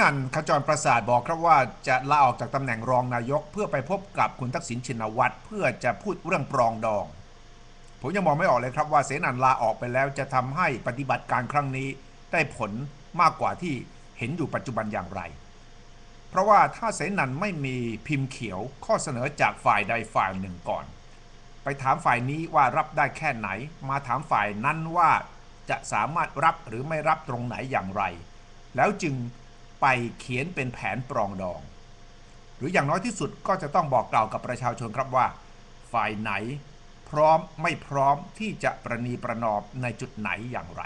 นันขจรประสาทบอกครับว่าจะลาออกจากตำแหน่งรองนายก เพื่อไปพบกับคุณทักษิณชินวัตรเพื่อจะพูดเรื่องปรองดอง ผมยังมองไม่ออกเลยครับว่าเสนันลาออกไปแล้วจะทำให้ปฏิบัติการครั้งนี้ได้ผลมากกว่าที่เห็นอยู่ปัจจุบันอย่างไร เพราะว่าถ้าเสนันไม่มีพิมพ์เขียวข้อเสนอจากฝ่ายใดฝ่ายหนึ่งก่อน ไปถามฝ่ายนี้ว่ารับได้แค่ไหน มาถามฝ่ายนั้นว่าจะสามารถรับหรือไม่รับตรงไหนอย่างไร แล้วจึง ไปเขียนเป็นแผนปรองดอง หรืออย่างน้อยที่สุดก็จะต้องบอกกล่าวกับประชาชนครับว่า ฝ่ายไหนพร้อมไม่พร้อมที่จะประนีประนอมในจุดไหนอย่างไร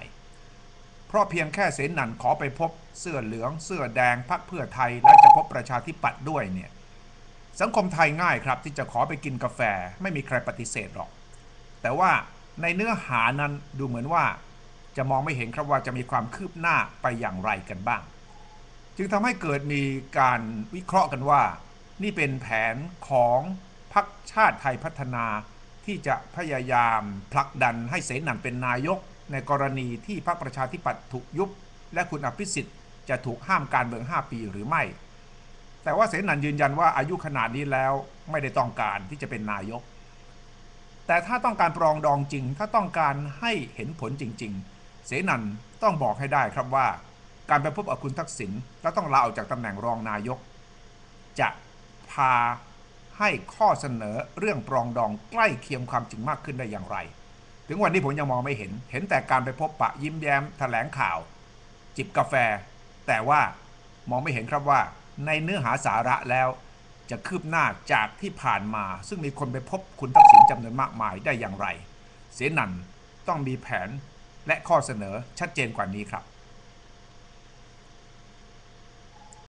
เพราะเพียงแค่เสนันขอไปพบเสื้อเหลือง เสื้อแดงพักเพื่อไทยและจะพบประชาธิปัตย์ด้วยเนี่ยสังคมไทยง่ายครับที่จะขอไปกินกาแฟไม่มีใครปฏิเสธหรอก แต่ว่าในเนื้อหานั้นดูเหมือนว่า จะมองไม่เห็นครับว่าจะมีความคืบหน้าไปอย่างไรกันบ้าง จึงทำให้เกิดมีการวิเคราะห์กันว่า นี่เป็นแผนของพรรคชาติไทยพัฒนาที่จะพยายามผลักดันให้เสนันเป็นนายก ในกรณีที่พรรคประชาธิปัตย์ถูกยุบ และคุณอภิสิทธิ์จะถูกห้ามการเมือง 5 ปีหรือไม่ แต่ว่าเสนันยืนยันว่าอายุขนาดนี้แล้วไม่ได้ต้องการที่จะเป็นนายก แต่ถ้าต้องการปรองดองจริง ถ้าต้องการให้เห็นผลจริง ๆ เสนันต้องบอกให้ได้ครับว่า การไปพบกับคุณทักษิณแล้วต้องลาออกจากตำแหน่งรองนายก จะพาให้ข้อเสนอเรื่องปรองดองใกล้เคียงความจริงมากขึ้นได้อย่างไร ถึงวันนี้ผมยังมองไม่เห็น เห็นแต่การไปพบปะยิ้มแย้มแถลงข่าว จิบกาแฟ แต่ว่ามองไม่เห็นครับว่า ในเนื้อหาสาระแล้ว จะคืบหน้าจากที่ผ่านมา ซึ่งมีคนไปพบคุณทักษิณจำนวนมากมายได้อย่างไร เสนันต้องมีแผนและข้อเสนอชัดเจนกว่านี้ครับ